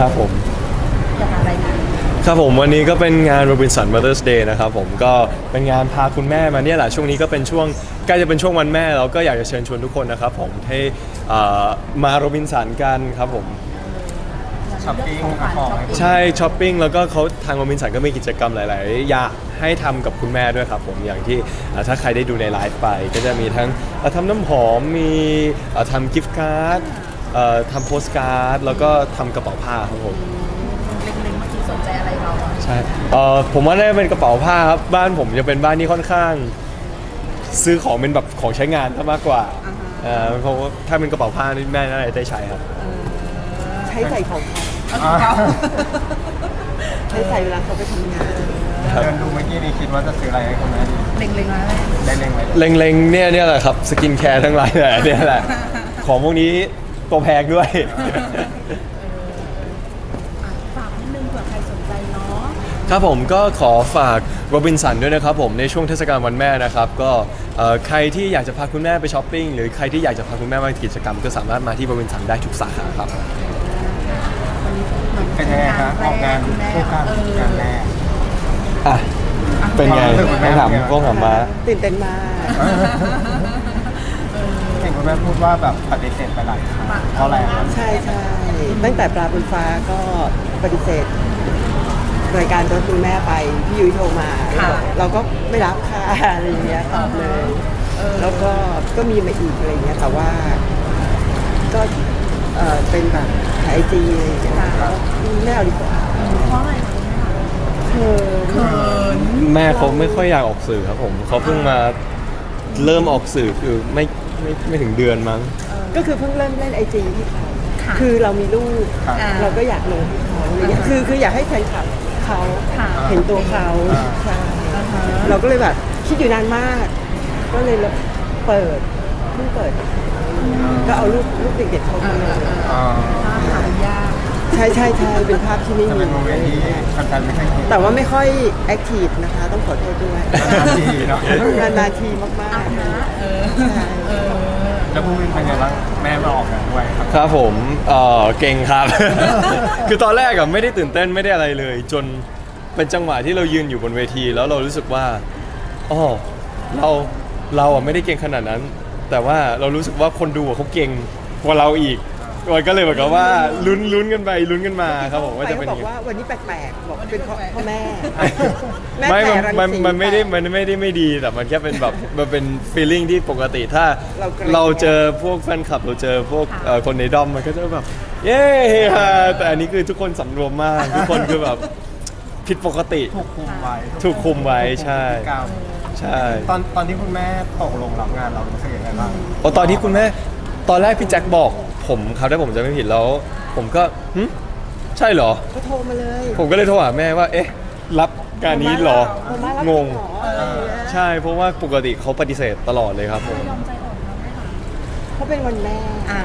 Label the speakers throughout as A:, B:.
A: ครับผม
B: จะมาอะไรนะ
A: ครับผมวันนี้ก็เป็นงาน Robinson Mother's Day นะครับผมก็เป็นงานพาคุณแม่มาเนี่ยแหละช่วงนี้ก็เป็นช่วงใกล้จะเป็นช่วงวันแม่เราก็อยากจะเชิญชวนทุกคนนะครับผมให้เอ่อมาโรบินสันกันครับผม
C: ช้อปปิ้งหาของให้คุณ
A: ใช่ช้อปปิ้งแล้วก็เขาทางโรบินสันก็มีกิจกรรมหลาย ๆ อย่างให้ทำกับคุณแม่ด้วยครับผมอย่างที่เอ่อถ้าใครได้ดูในไลฟ์ไป ก็จะมีทั้งเอ่อทำน้ำหอมมีเอ่อทำกิฟต์การ์ด เอ่อทำโพสการ์ดแล้วก็ทำกระเป๋าผ้าครับผม
B: เล็งๆเมื่อกี้สนใจอะไรเราอะ
A: ใช่เอ่อผมว่าน่าจะเป็นกระเป๋าผ้าครับบ้านผมจะเป็นบ้านที่ค่อนข้าง ซื้อของเป็นแบบของใช้งานซะมากกว่าเอ่อเพราะว่าถ้าเป็นกระเป๋าผ้านี่แม่น่าจะได้ใช้ครับ
D: ใช้ใส่ของเขา
B: เอาของเรา
D: ใช้ใส่เวลาเขาไปทำงาน
A: ครับ
C: เดินดูเมื่อกี้นี่คิดว่าจะซื้ออะไรให้คุณแม่ดี
B: เล็งๆนะ
C: ได้เล็งไว้
A: เล็งๆเนี่ยเนี่ยแหละครับสกินแคร์ทั้งหลายแหละเนี่ยแหละของพวกนี้ ตัวแพงด้วย
B: อะฝากนิดนึงเผื่อใครสนใจเนาะ
A: ครับผมก็ขอฝากโรบินสันด้วยนะครับผมในช่วงเทศกาลวันแม่นะครับ ก็เอ่อใครที่อยากจะพาคุณแม่ไปช้อปปิ้งหรือใครที่อยากจะพาคุณแม่มากิจกรรม ก็สามารถมาที่โรบินสันได้ทุกสาขาครับ
B: วันนี้เหมือน
C: เป็นยังไงคะออกงาน
B: คุณแม่
C: คู่กัน
B: เออ
C: งานแรก
A: อะ เป็นไง
C: ความรู้สึกคุณแม่
A: ต้องถาม
C: เป็นไง
A: ต้องถามมา
D: ตื่นเต้นมาก
C: เห็น คุณแม่พูดว่าแบบปฏิเสธไปหลายครั้งเพราะอะไรครับ
D: ใช่ใช่ตั้งแต่ปลาบนฟ้าก็ปฏิเสธรายการรถคุณแม่ไปพี่ยุ้ยโทรมา
B: ค่ะ
D: เราก็ไม่รับค่ะอะไรอย่างเงี้ยตอบเลย
B: เออ
D: แล้วก็ก็มีมาอีกอะไรอย่างเงี้ยแต่ว่า ก็เออเป็นแบบไอจีอะไรอย่างเงี้ยไม่เอาดีกว่า
B: เพราะอะไร
D: เธอ
B: เขิน
A: แม่เขาไม่ค่อยอยากออกสื่อครับผมเขาเพิ่งมาเริ่มออกสื่อคือไม่ ไม่ไม่ถึงเดือนมั้ง
D: ก็คือเพิ่งเริ่มเล่นไอจีที่เขา
B: ค่ะ
D: คือเรามีลูก
C: ครับ
B: อ่า
D: เราก็อยากลงให้เขาอะไรเงี้ยคือคืออยากให้แฟนคลับเขา
B: ค่ะ
D: เห็นตัวเขา
C: อ่า
D: ใช่
B: อ่าฮะ
D: เราก็เลยแบบคิดอยู่นานมาก ก็เลยเปิดเพิ่งเปิด ก็เอารูปรูปเด็กๆเขามาลง
C: อ่า
B: ถ้าหายาก
D: ใช่ใช่ใช่เป็นภาพที่ไม่
C: จะ
D: มี
C: เป็นโมเมนต์ที่แฟนๆไม่เคยเห็น
D: แต่ว่าไม่ค่อยแอคทีฟนะคะ ต้องขอโทษด้วย
C: นานๆทีเนอะ
D: นานๆทีมาก
B: อะ
D: ๆ
B: นะเออ
D: ใช่
B: เออ
C: แล้วพูดเป็นไงบ้างแม่มาออกงานด้วยครับ
A: ครับผมเอ่อเก่งครับ คือตอนแรกอะไม่ได้ตื่นเต้นไม่ได้อะไรเลย จนเป็นจังหวะที่เรายืนอยู่บนเวที แล้วเรารู้สึกว่าอ๋อเราเราอะไม่ได้เก่งขนาดนั้น แต่ว่าเรารู้สึกว่าคนดูอะเขาเก่งกว่าเราอีก มันก็เลยเหมือนกับว่าลุ้นลุ้นกันไปลุ้นกันมาครับผมว่าจะเป็น
D: บ
A: ยั
D: อก
A: งไง
D: ว่าวันนี้แปลกๆบอกว่าเป็นเพราะพ่อแม่ แม่
A: ไม่
D: แปล
A: มัน
D: รัง
A: มัน
D: สี
A: มันไม่ได้
D: แปล
A: มันไม่ได้ไม่ดี แต่มันแค่เป็นแบบ มันเป็น feeling ที่ปกติ ถ้า
D: เราเกรง
A: เราเจอพวกแฟนคลับ เราเจอพวกเอ่อคนในด้อม มันก็จะแบบ เย้เฮฮาแต่อันนี้คือทุกคนสำรวมมาก ทุกคนคือแบบผิดปกติ
C: ถูกคุมไว้
A: ถูกคุมไว้ใช่
C: พฤติกรรม
A: ใช่
C: ตอนตอนที่คุณแม่ตกลงรับงานเรารู้สึกยังไงบ้าง
A: โอ้ตอนที่คุณแม่ ตอนแรกพี่แจ็คบอก ผมครับถ้าผมจะไม่ผิดแล้ว ผมก็หึใช่เหรอ
D: ก็โทรมาเลย
A: ผมก็เลยโทรหาแม่ว่า เอ๊ะ รับการนี้เหรอ
D: มามารับ
A: งง
D: จริเหรออะไรอย่างเงี้ย
A: ใช่เพราะว่าปกติเขาปฏิเสธตลอดเลยครับผม
B: ยอมใจอ่อนเราไหมคะ
D: เพราะเป็นวันแม่
B: อ่า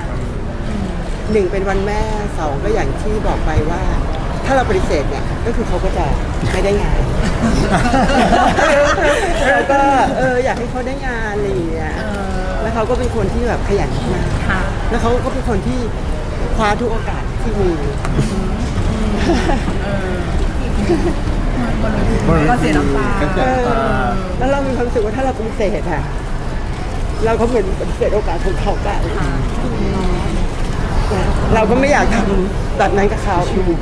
D: หนึ่งเป็นวันแม่สองก็อย่างที่บอกไปว่า ถ้าเราปฏิเสธเนี่ยก็คือเขาก็จะไม่ได้งาน แล้วก็เอออยากให้เขาได้งานอะไรอย่างเงี้ย
B: เออ
D: แล้วเขาก็เป็นคนที่แบบขยันมาก
B: ค่ะ
D: แล้วเขาก็เป็นคนที่คว้าทุกโอกาสที่มี
B: เออเหมือนบนเวทีก็เสียน้ำตา
C: ก็เสี
D: เอย
C: น้ำตา
D: อแล้วเรามีความรู้สึกว่าถ้าเราปฏิเสธอะเราก็เหมือนปฏิเสธโอกาสของเขาไปเราก็ไม่อยากทำแบบนั้นกับเขาอีก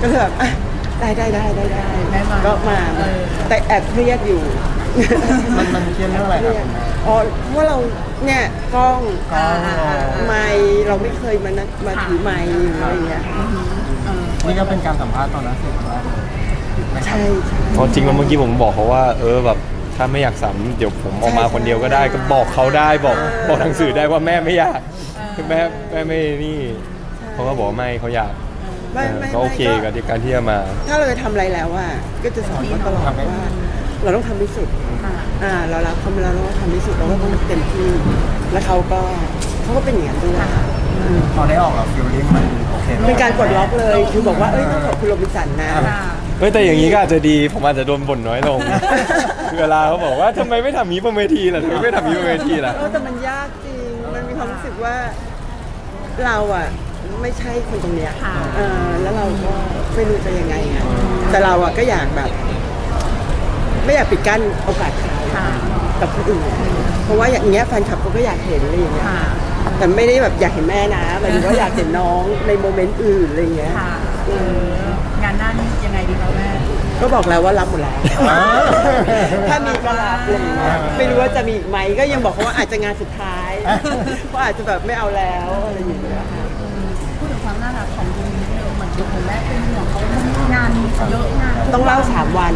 D: ก็เลยแบบอะได้ได้ได้ได้ได้
B: ได้มา
D: ก็มา
B: เออ
D: แต่แอบเครียดอยู่
C: มันมันเครียดเรื่องอะไรครับคุณแม่
D: อ๋อเพราะว่าเราเนี่ยกล้อง
C: กล้อง
D: ไมค์เราไม่เคยมานะมาถือไมค์อะไรอย่างเงี้ย
B: เออ
C: นี่ก็เป็นการสัมภาษณ์ตอนนั้นเสร็จแล้วไหมครับ
D: ใช่ใช่
A: เพราะจริงแล้วเมื่อกี้ผมบอกเขาว่า เออแบบถ้าไม่อยากสัมเดี๋ยวผมออกมาคนเดียวก็ได้ ก็บอกเขาได้บอกบอกทางสื่อได้ว่าแม่ไม่อยากคือแม่แม่ไม่นี่เขาก็บอกว่าไม่เขาอยาก
D: ไม่ไม่
A: ก็โอเค
D: ไม่
A: กับที่การที่จะมา
D: ถ้าเราจะทำอะไรแล้วอะก็จะสอนเขาตลอดว่า เราต้องทำที่สุด
B: ค่ะ
D: อ่า เรารักเขาเราต้องทำที่สุดเราก็ต้องเต็มที่ แล้วเขาก็เขาก็เป็นอย่างนั้นด้วยอืม
C: พอได้ออกแล้วฟิลลิ่งมันโอเคไหม
D: เป็นการกดล็อกเลยคือบอกว่าเอ้ยต้องขอบคุณโรบินสันนะ
B: ค่ะ
A: เฮ้ยแต่อย่างนี้ก็อาจจะดีผมอาจจะโดนบ่นน้อยลง คือเวลาเขาบอกว่าทำไมไม่ทำนี้บนเวทีล่ะทำไมไม่ทำนี้บนเวทีล่ะ
D: เออแต่มันยากจริง มันมีความรู้สึกว่าเราอะไม่ใช่คนตรงเนี้ย
B: ค่ะ
D: เออแล้วเราก็ไม่รู้จะยังไงอะแต่เราอะก็อยากแบบ ไม่อยากปิดกั้นโอกาสเขา
B: ค่ะ
D: กับคนอื่น เพราะว่าอย่างเงี้ยแฟนคลับเขาก็อยากเห็นอะไรอย่างเงี้ย
B: ค่ะ
D: แต่ไม่ได้แบบอยากเห็นแม่นะหมายถึงว่าอยากเห็นน้องในโมเมนต์อื่นอะไรอย่างเงี้ย
B: ค่ะเอองานหน้านี่ยังไงดีคะแม่
D: ก็บอกแล้วว่ารับหมดแล้ว ถ้ามีก็รับอะไรอย่างเงี้ยไม่รู้ว่าจะมีอีกไหมก็ยังบอกเขาว่าอาจจะงานสุดท้ายเพราะอาจจะแบบไม่เอาแล้วอะไรอย่างเงี้ยค่ะ
B: พูดถึงความน่ารักของคุณนิดนึงเหมือนดูของแม่เป็นห่วงเขางานเยอะงาน
D: ต้องเล่าสามวัน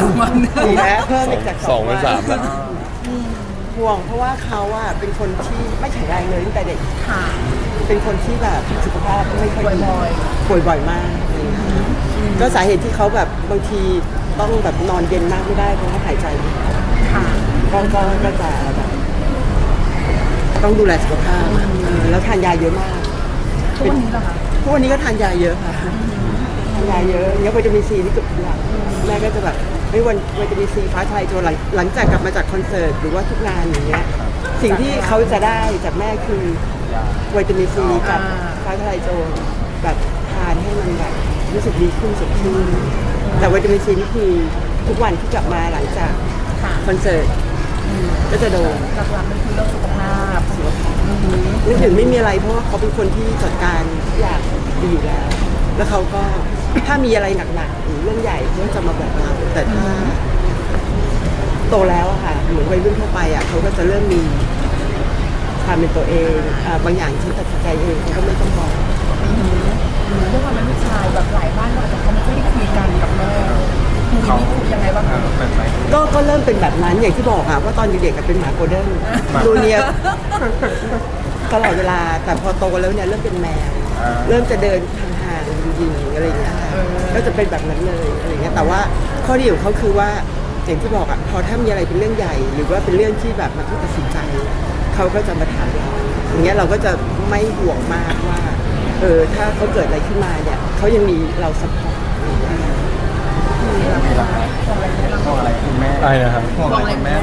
B: ทั้งวัน
D: ดีไหมเพิ่มอีกจาก
A: สองเป็นสามแล้ว
D: ห่วงเพราะว่าเขาอะเป็นคนที่ไม่แข็งแรงเลยตั้งแต่เด็ก
B: ค่ะ
D: เป็นคนที่แบบสุขภาพไม่ค่อยดี
B: บ่อย
D: ป่วยบ่อยมากอะไรอย่างเงี้ยก็สาเหตุที่เขาแบบบางทีต้องแบบนอนเย็นมากไม่ได้เพราะเขาหายใจไม่ออก
B: ค่ะ
D: ก็ก็ก็จะแบบต้องดูแลสุขภาพอะเออแล้วทานยาเยอะมาก
B: ทุกวันนี้เหรอคะ
D: ทุกวันนี้ก็ทานยาเยอะค่ะ ทานยาเยอะเยอะวิตามินซีนี่เกือบทุกอย่าง แม่ก็จะแบบไม่วันวิตามินซีฟ้าทลายโจรหลังหลังจากกลับมาจากคอนเสิร์ตหรือว่าทุกงานอย่างเงี้ยสิ่งที่เขาจะได้จากแม่คือวิตามินซีกับฟ้าทลายโจรแบบทานให้มันแบบรู้สึกดีขึ้นสดชื่นแต่วิตามินซีนี่คือทุกวันที่กลับมาหลังจาก
B: ค่ะ
D: คอนเสิร์ตก็จะโดน
B: หลักๆมันคือเรื่องสุขภาพ
D: นึกถึงไม่มีอะไรเพราะว่าเขาเป็นคนที่จัดการทุกอย่างดีอยู่แล้ว แล้วเขาก็ถ้ามีอะไรหนักๆหรือ เรื่องใหญ่เขาก็จะมาบอกเราแต่ถ้าโตแล้วอะค่ะเหมือนวัยรุ่นทั่วไปอะเขาก็จะเริ่มมีความเป็นตัวเองอ่าบางอย่างฉันตัดสินใจเองเขาก็ไม่ต้องบอก
B: ด้วยความเป็นลูกชายแบบหลายบ้านก็อาจจะเขาไม่ค่อยได้คุยกันกับแม่คุณ
C: เขา
B: นี่คุยยังไงบ้างคะ
C: เป็นไหม
D: ก็ก็เริ่มเป็นแบบนั้นอย่างที่บอกอะว่าตอนเด็กๆอะเป็นหมาโกลเด้นดูเนียบตลอดเวลาแต่พอโตแล้วเนี่ยเริ่มเป็นแมว
C: อ่า
D: เริ่มจะเดินห่างๆ ยิงอะไรเงี้ยก็จะเป็นแบบนั้นเลยอะไรเงี้ยแต่ว่าข้อดีของเขาคือว่าอย่างที่บอกอะพอถ้ามีอะไรเป็นเรื่องใหญ่ หรือว่าเป็นเรื่องที่แบบมันต้องตัดสินใจเขาก็จะมาถามเราอย่างเงี้ยเราก็จะไม่ห่วงมากว่าเออถ้าเขาเกิดอะไรขึ้นมาเนี่ยเขายังมีเราซัพพอร์ตอะไรอย่างเงี้ย
C: มีราคาห่วงอะไรคุณแม่
A: อะไรนะครับ
C: ห่วงอะไรคุณแม่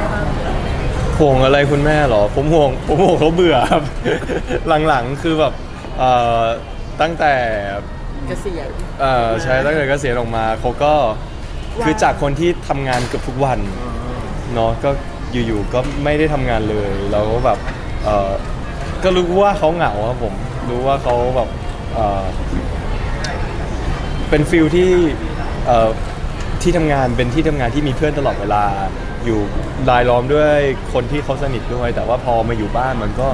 A: ห่วงอะไรคุณแม่เหรอ ผมห่วงผมห่วงเขาเบื่อครับ หลังๆคือแบบเอ่อตั้งแต่
D: เกษียณ
A: เอ่อใช้ตั้งแต่เกษียณออกมาเขาก็คือจากคนที่ทำงานเกือบทุกวันเนาะก็อยู่ๆก็ไม่ได้ทำงานเลยแล้วก็แบบเอ่อก็รู้ว่าเขาเหงาครับผมรู้ว่าเขาแบบเอ่อเป็นฟิลที่เอ่อที่ทำงานเป็นที่ทำงานที่มีเพื่อนตลอดเวลา อยู่รายล้อมด้วยคนที่เขาสนิทด้วย แต่ว่าพอมาอยู่บ้านมันก็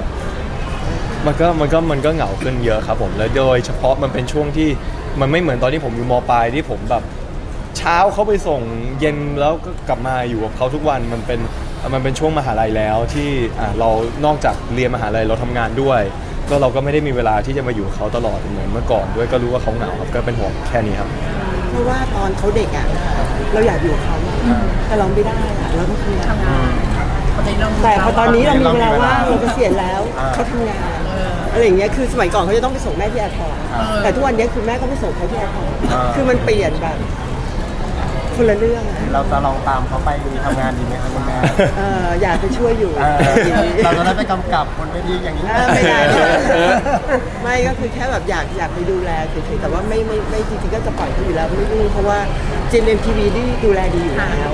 A: มันก็มันก็มันก็เหงาขึ้นเยอะครับผมแล้วโดยเฉพาะมันเป็นช่วงที่มันไม่เหมือนตอนที่ผมอยู่มปลายที่ผมแบบเช้าเขาไปส่งเย็นแล้วก็กลับมาอยู่กับเขาทุกวันมันเป็นมันเป็นช่วงมหาลัยแล้วที่อ่าเรานอกจากเรียนมหาลัยเราทำงานด้วย ก็เราก็ไม่ได้มีเวลาที่จะมาอยู่กับเขาตลอดเหมือนเมื่อก่อนด้วยก็รู้ว่าเขาเหงาครับก็เป็นห่วงแค่นี้ครับ
D: เพราะว่าตอนเขาเด็กอะเราอยากอยู่กับเขาอะแต่เราไม่ได้อะเราต้องทำงาน
B: ทำงานพอในเรื่อง
D: แต่พอตอนนี้เรามีเวลาว่าง
C: เรามีเวลา
D: เราเกษียณแล้ว
C: อ่า
D: เขาทำงาน อะไรอย่างเงี้ยคือสมัยก่อนเขาจะต้องไปส่งแม่ที่แอร์พอร์ต
C: อ่า
D: แต่ทุกวันนี้คือแม่ก็ไปส่งเขาที่แอร์พอร์ต
C: อ่า
D: คือมันเปลี่ยนแบบคนละเรื่องอะ
C: เราจะลองตามเขาไปทำงานดีไหมครับคุณแม่
D: เอออยากไปช่วยอยู่
C: เออ
D: ทีนี้
C: เราจะได้ไปกำกับคนไม่ดีอย่างนี้
D: อ่าไม่ได้ไม่ได้ไม่ก็คือแค่แบบอยากอยากไปดูแลเฉยๆแต่ว่าไม่ไม่ไม่จริงๆก็จะปล่อยเขาอยู่แล้วไม่ยุ่งเพราะว่าเจนเอ็มทีวีที่ดูแลดีอยู่
B: ค่ะ
D: แล้ว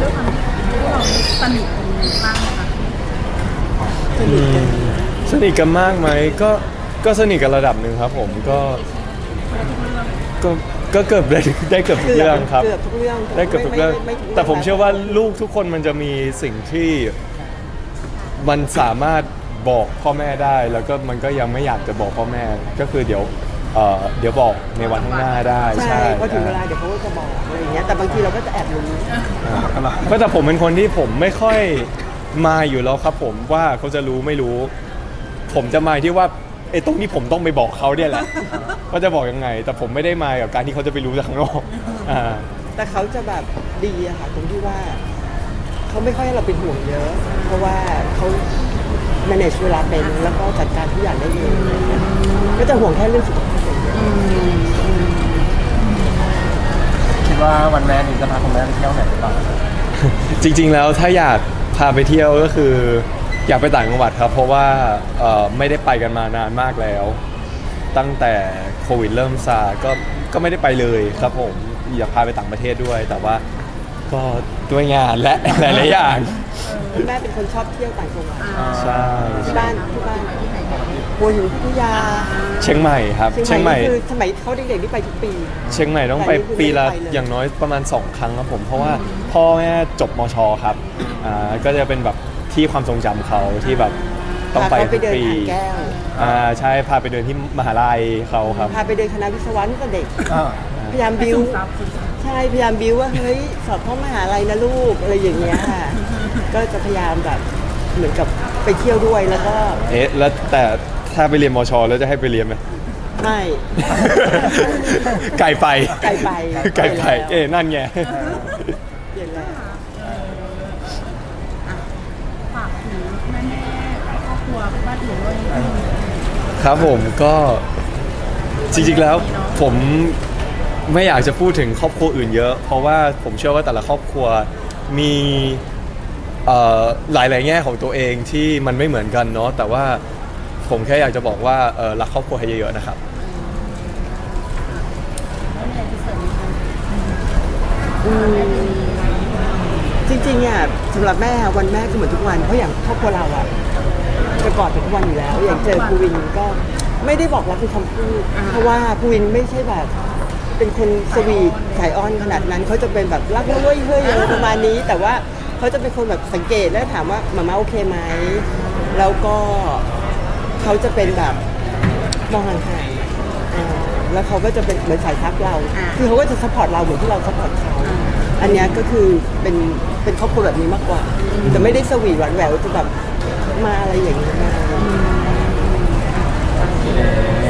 B: ด้วยความที่พวกเราสนิทกันมากนะคะ
D: สนิทกัน
A: สนิทกันมากไหมก็ก็สนิทกันระดับหนึ่งครับผมก็ก็ก็เกือบได้ได้เกือบทุกเรื่องครับ
D: เกือบทุกเรื่อง
A: ได้เกือบทุกเรื่อง
D: ไไไแต่
A: ผมเชื่อว่าลูกทุกคนมันจะมีสิ่งที่มันสามารถบอกพ่อแม่ได้ แล้วก็มันก็ยังไม่อยากจะบอกพ่อแม่ ก็คือเดี๋ยวเอ่อเดี๋ยวบอกในวันข้างหน้าได้
D: ใช่
A: ใช่
D: พอถึงเวลาเดี๋ยวเขาก็จะบอกอะไรอย่างเงี้ยแต่บางทีเราก็จะแอบรู้
A: อ่าก็แต่ผมเป็นคนที่ผมไม่ค่อยมาอยู่แล้วครับผมว่าเขาจะรู้ไม่รู้ ผมจะมาที่ว่าไอ้ตรงที่ผมต้องไปบอกเขาเนี่ยแหละว่าจะบอกยังไง แต่ผมไม่ได้มากับการที่เขาจะไปรู้จากข้างนอกอ่า
D: แต่เขาจะแบบดีอะค่ะตรงที่ว่าเขาไม่ค่อยให้เราเป็นห่วงเยอะ เพราะว่าเขา manage เวลาเป็นแล้วก็จัดการทุกอย่างได้เองก็จะห่วงแค่เรื่องสุขภาพอย่างเดียว
C: คิดว่าวันแม่นี้จะพาคุณแม่ไปเที่ยวไหนหรือเปล่า
A: จริงๆแล้วถ้าอยากพาไปเที่ยวก็คือ อยากไปต่างจังหวัดครับ เพราะว่าเอ่อไม่ได้ไปกันมานานมากแล้ว ตั้งแต่โควิดเริ่มซาก็ก็ไม่ได้ไปเลยครับผมอยากพาไปต่างประเทศด้วย แต่ว่าก็ด้วยงานและ หลายๆอย่าง
D: คุณแม่เป็นคนชอบเที่ยวต่างจังหวัด
A: ใช่
D: ที่บ้านที่บ้านหัวหินพัทยา
A: เชียงใหม่ครับเชียงใหม่
D: นี่คือสมัยเขาเด็กๆที่ไปทุกปี
A: เชียงใหม่ต้องไป
D: แต่นี่คือ
A: ปีละ
D: ไม่ได้ไปเลย
A: อย่างน้อยประมาณ 2 ครั้งครับผมเพราะว่าพ่อแม่จบมชครับอ่าก็จะเป็นแบบ ที่ความทรงจำเขาที่แบบต้องไป
D: พาเขาไป
A: ทุก
D: เดิน
A: ปี
D: อ่างแก้ว
A: อ่าใช่พาไปเดินที่มหาลัยเขาครับ
D: พาไปเดินคณะวิศวะตั้งแต่เด็ก
C: อ่า
D: พยายามบิวใช่พยายามบิวว่าเฮ้ยสอบเข้ามหาลัยนะลูกอะไรอย่างเงี้ยค่ะ ก็จะพยายามแบบเหมือนกับไปเที่ยวด้วยแล้วก็
A: เอ๊ะแล้วแต่ถ้าไปเรียนมชแล้วจะให้ไปเรียนไหม
D: ไม่
A: ไกลไป
D: ไกลไป
A: ไกลไป
D: ไกลแล้ว
A: เอ๊ะนั่นไง
D: เย็นแล้ว
B: ฝากถึงแม่แม่ๆครอบครัวบ้านอื่นด้วยนิดนึง
A: ครับผมก็จริงๆแล้วผมไม่อยากจะพูดถึงครอบครัวอื่นเยอะ เพราะว่าผมเชื่อว่าแต่ละครอบครัวมีหลายๆแง่ของตัวเองที่มันไม่เหมือนกันเนาะแต่ว่าผมแค่อยากจะบอกว่ารักครอบครัวให้เยอะๆนะครับ
D: จริงๆอะสำหรับแม่วันแม่ก็เหมือนทุกวันเพราะอย่างครอบครัวเราอะ จะกอดกันทุกวันอยู่แล้ว อย่างเจอภูวินก็ไม่ได้บอกรักเป็นคำพูดเพราะว่าภูวินไม่ใช่แบบเป็นคนสวีทสายอ้อนขนาดนั้นเขาจะเป็นแบบรักเฮ้ยเฮ้ยอะไรประมาณนี้ แต่ว่าเขาจะเป็นคนแบบสังเกตแล้วถามว่ามาม่าโอเคไหมแล้วก็เขาจะเป็นแบบมองห่างๆอ่าแล้วเขาก็จะเป็นเหมือนสายทักเรา คือเขาก็จะซัพพอร์ตเราเหมือนที่เราซัพพอร์ตเขาอันเนี้ยก็คือเป็นเป็นครอบครัวแบบนี้มากกว่าแต่ไม่ได้สวีทหวานแหววจะแบบ มาอะไรอย่างนี้มา
B: เท่านี้เลย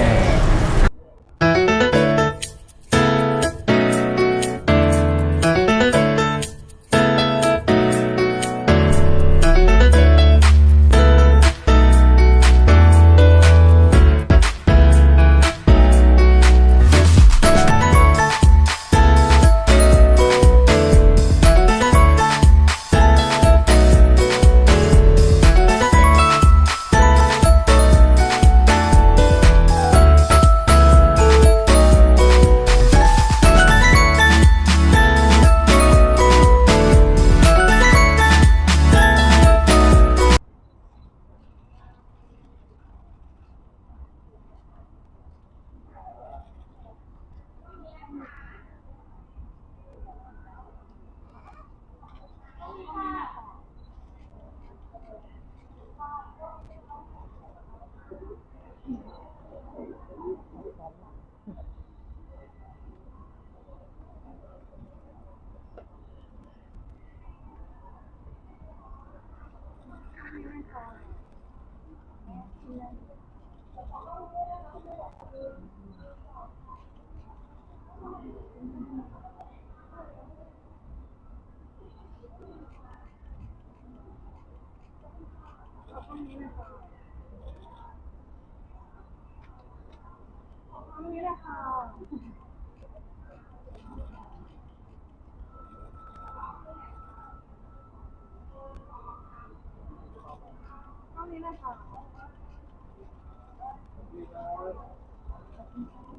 B: ค่ะ Thank you.